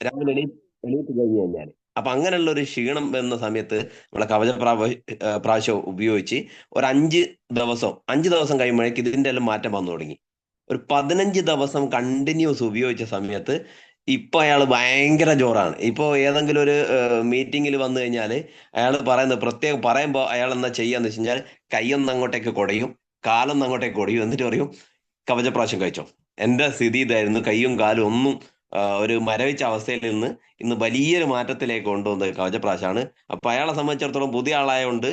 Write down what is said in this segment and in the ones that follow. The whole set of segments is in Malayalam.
രാവിലെ എണീ എണീറ്റ് കഴിഞ്ഞു കഴിഞ്ഞാൽ അപ്പൊ അങ്ങനെയുള്ള ഒരു ക്ഷീണം വരുന്ന സമയത്ത് നമ്മളെ കവച പ്രാവ പ്രാവശ്യം ഉപയോഗിച്ച് ഒരു അഞ്ച് ദിവസം അഞ്ച് ദിവസം കഴിയുമ്പോഴേക്ക് ഇതിന്റെ എല്ലാം മാറ്റം വന്നു തുടങ്ങി. ഒരു പതിനഞ്ച് ദിവസം കണ്ടിന്യൂസ് ഉപയോഗിച്ച സമയത്ത് ഇപ്പൊ അയാൾ ഭയങ്കര ജോറാണ്. ഇപ്പൊ ഏതെങ്കിലും ഒരു മീറ്റിംഗിൽ വന്നു കഴിഞ്ഞാൽ അയാൾ പറയുന്നത് പ്രത്യേകം പറയുമ്പോൾ അയാൾ എന്താ ചെയ്യാന്ന് വെച്ച് കഴിഞ്ഞാൽ കൈയൊന്ന് അങ്ങോട്ടേക്ക് കുടയും കാലൊന്ന് അങ്ങോട്ടേക്ക് കുടയും. എന്നിട്ട് പറയും കവചപ്രാവശ്യം കഴിച്ചോ. എന്റെ സ്ഥിതി ഇതായിരുന്നു കൈയും കാലും ഒന്നും ഒരു മരവിച്ച അവസ്ഥയിൽ നിന്ന് ഇന്ന് വലിയൊരു മാറ്റത്തിലേക്ക് കൊണ്ടുവന്നത് കവചപ്രാശാണ് അപ്പൊ അയാളെ സംബന്ധിച്ചിടത്തോളം പുതിയ ആളായതുകൊണ്ട്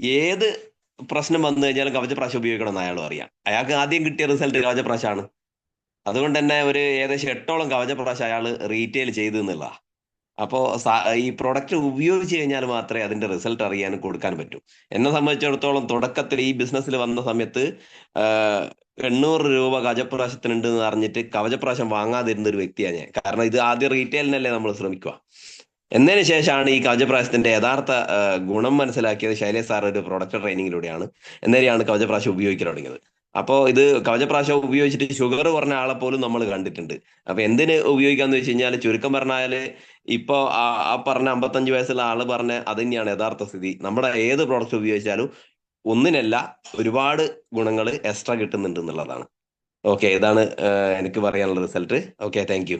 ഏത് പ്രശ്നം വന്നു കഴിഞ്ഞാലും കവചപ്രാശം ഉപയോഗിക്കണം എന്ന് അയാളും അറിയാം. അയാൾക്ക് ആദ്യം കിട്ടിയ റിസൾട്ട് കവചപ്രാശാണ് അതുകൊണ്ട് തന്നെ ഒരു ഏകദേശം എട്ടോളം കവചപ്രാശം അയാൾ റീറ്റെയിൽ ചെയ്തു എന്നുള്ള. അപ്പോൾ ഈ പ്രൊഡക്റ്റ് ഉപയോഗിച്ച് കഴിഞ്ഞാൽ മാത്രമേ അതിന്റെ റിസൾട്ട് അറിയാനും കൊടുക്കാൻ പറ്റൂ. എന്നെ സംബന്ധിച്ചിടത്തോളം തുടക്കത്തിൽ ഈ ബിസിനസ്സിൽ വന്ന സമയത്ത് എണ്ണൂറ് രൂപ കവചപ്രാശത്തിനുണ്ട് എന്ന് അറിഞ്ഞിട്ട് കവചപ്രാശം വാങ്ങാതിരുന്ന ഒരു വ്യക്തിയാണ് ഞാൻ. കാരണം ഇത് ആദ്യം റീറ്റെയിലിനല്ലേ നമ്മൾ ശ്രമിക്കുക എന്നതിന് ശേഷമാണ് ഈ കവചപ്രാശത്തിന്റെ യഥാർത്ഥ ഗുണം മനസ്സിലാക്കിയത് ശൈലേ സാർ ഒരു പ്രൊഡക്റ്റ് ട്രെയിനിങ്ങിലൂടെയാണ് എന്നേരെയാണ് കവചപ്രാശം ഉപയോഗിക്കാൻ തുടങ്ങിയത്. അപ്പോൾ ഇത് കവചപ്രാശം ഉപയോഗിച്ചിട്ട് ഷുഗർ കുറഞ്ഞ ആളെ പോലും നമ്മൾ കണ്ടിട്ടുണ്ട്. അപ്പൊ എന്തിന് ഉപയോഗിക്കാന്ന് വെച്ച് കഴിഞ്ഞാൽ ചുരുക്കം പറഞ്ഞാൽ ഇപ്പൊ ആ പറഞ്ഞ അമ്പത്തഞ്ച് വയസ്സുള്ള ആൾ പറഞ്ഞ അത് തന്നെയാണ് യഥാർത്ഥ സ്ഥിതി. നമ്മുടെ ഏത് പ്രോഡക്റ്റ് ഉപയോഗിച്ചാലും ഒന്നിനല്ല ഒരുപാട് ഗുണങ്ങൾ എക്സ്ട്രാ കിട്ടുന്നുണ്ട് എന്നുള്ളതാണ്. ഓക്കെ ഇതാണ് എനിക്ക് പറയാനുള്ള റിസൾട്ട് ഓക്കെ താങ്ക്